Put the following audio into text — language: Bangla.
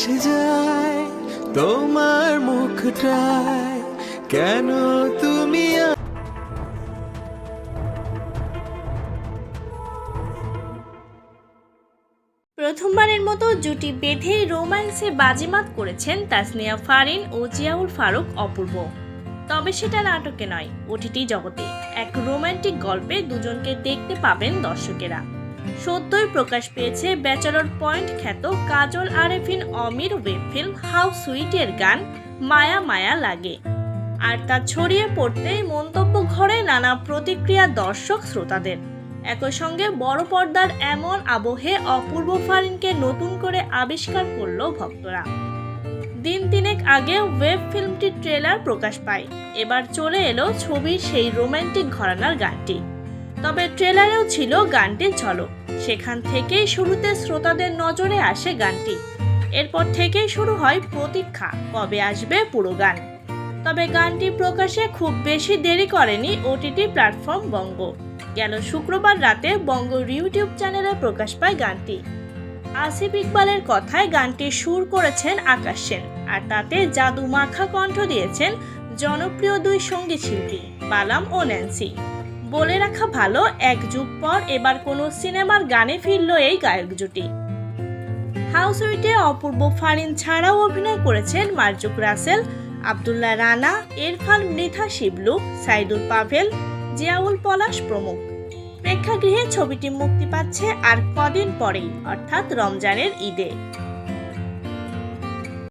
ভেসে যায়, তোমার মুখটায়। কেন তুমি প্রথমবারের মতো জুটি বেঁধেই রোম্যান্সে বাজিমাত করেছেন তাসনিয়া ফারিন ও জিয়াউল ফারুক অপূর্ব। তবে সেটা নাটকে নয়, ওটিটি জগতে। এক রোমান্টিক গল্পে দুজনকে দেখতে পাবেন দর্শকেরা। সদ্যই প্রকাশ পেয়েছে ব্যাচেলর পয়েন্ট খ্যাত কাজল আরেফিন অমির ওয়েব ফিল্ম হাউ সুইটের গান মায়া মায়া লাগে। আর তা ছড়িয়ে পড়তেই মন্তব্য ঘরে নানা প্রতিক্রিয়া দর্শক শ্রোতাদের। একই সঙ্গে বড় পর্দার এমন আবহে অপূর্ব ফারিনকে নতুন করে আবিষ্কার করল ভক্তরা। দিন তিনেক আগে ওয়েব ফিল্মটির ট্রেলার প্রকাশ পায়। এবার চলে এলো ছবির সেই রোমান্টিক ঘরানার গানটি। তবে ট্রেলারেও ছিল গানটির ঝলক। সেখান থেকেই শুরুতে শ্রোতাদের নজরে আসে গানটি। এরপর থেকেই শুরু হয় প্রতীক্ষা, কবে আসবে পুরো গান। তবে গানটি প্রকাশে খুব বেশি দেরি করেনি ওটিটি প্ল্যাটফর্ম বঙ্গ। গেল শুক্রবার রাতে বঙ্গ ইউটিউব চ্যানেলে প্রকাশ পায় গানটি। আসিফ ইকবালের কথায় গানটি সুর করেছেন আকাশ সেন, আর তাতে জাদু মাখা কণ্ঠ দিয়েছেন জনপ্রিয় দুই সংগীত শিল্পী বালাম ও ন্যান্সি। বলে রাখা ভালো, এক যুগ পর এবার কোনো সিনেমার গানে ফিরল এই গায়ক জুটি। হাউস উইটে অপূর্ব ফারিন ছাড়াও অভিনয় করেছেন মার্জুক রাসেল, আবদুল্লাহ রানা, এরফান মৃথা শিবলু, সাইদুল পাভেল, জিয়াউল পলাশ প্রমুখ। প্রেক্ষাগৃহে ছবিটি মুক্তি পাচ্ছে আর কদিন পরেই, অর্থাৎ রমজানের ঈদে।